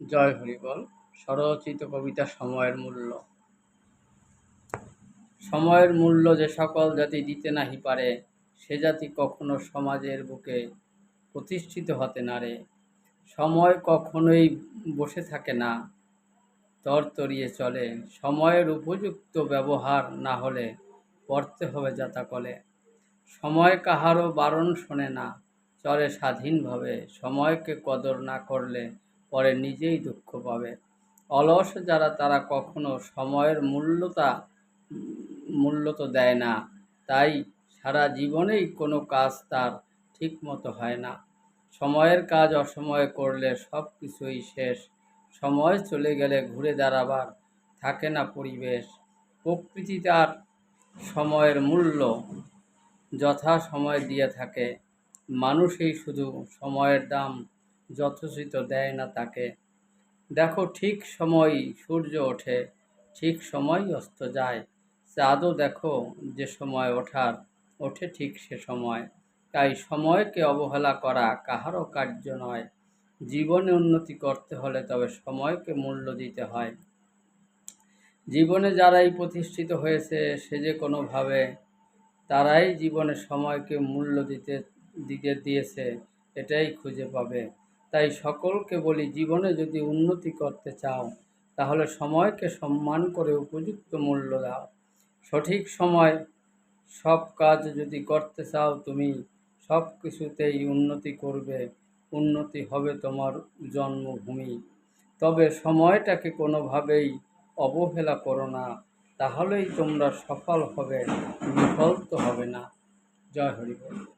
জয় হরিবল। স্বরচিত কবিতা সময়ের মূল্য। সময়ের মূল্য যে সকল জাতি দিতে নাহি পারে, সে জাতি কখনো সমাজের বুকে প্রতিষ্ঠিত হতে নারে সময় কখনোই বসে থাকে না, তরতরিয়ে চলে। সময়ের উপযুক্ত ব্যবহার না হলে পড়তে হবে যাতাকলে। সময় কাহারও বারণ শোনে না, চলে স্বাধীনভাবে। সময়কে কদর না করলে পরে নিজেই দুঃখ পাবে। অলস যারা, তারা কখনো সময়ের মূল্যতা মূল্য তো দেয় না। তাই সারা জীবনেই কোনো কাজ তার ঠিক মতো হয় না। সময়ের কাজ অসময়ে করলে সব কিছুই শেষ। সময় চলে গেলে ঘুরে দাঁড়াবার থাকে না পরিবেশ। প্রকৃতি তার সময়ের মূল্য যথা সময় দিয়ে থাকে। মানুষই শুধু সময়ের দাম যথোচিত দেয় না তাকে। দেখো, ঠিক সময় সূর্য ওঠে, ঠিক সময় অস্ত যায়। চাঁদও দেখো, যে সময় ওঠার, ওঠে ঠিক সে সময়। তাই সময়কে অবহেলা করা কাহারও কার্য নয়। জীবনে উন্নতি করতে হলে তবে সময়কে মূল্য দিতে হয়। জীবনে যারাই প্রতিষ্ঠিত হয়েছে, সে যে কোনোভাবে, তারাই জীবনে সময়কে মূল্য দিতে দিতে দিয়েছে, এটাই খুঁজে পাবে। তাই সকলকে বলি, জীবনে যদি উন্নতি করতে চাও, তাহলে সময়কে সম্মান করে উপযুক্ত মূল্য দাও। সঠিক সময় সব কাজ যদি করতে চাও, তুমি সব কিছুতেই উন্নতি করবে। উন্নতি হবে তোমার জন্মভূমি। তবে সময়টাকে কোনোভাবেই অবহেলা করো না। তাহলেই তোমরা সফল হবে, বিফল তো হবে না। জয় হরি বল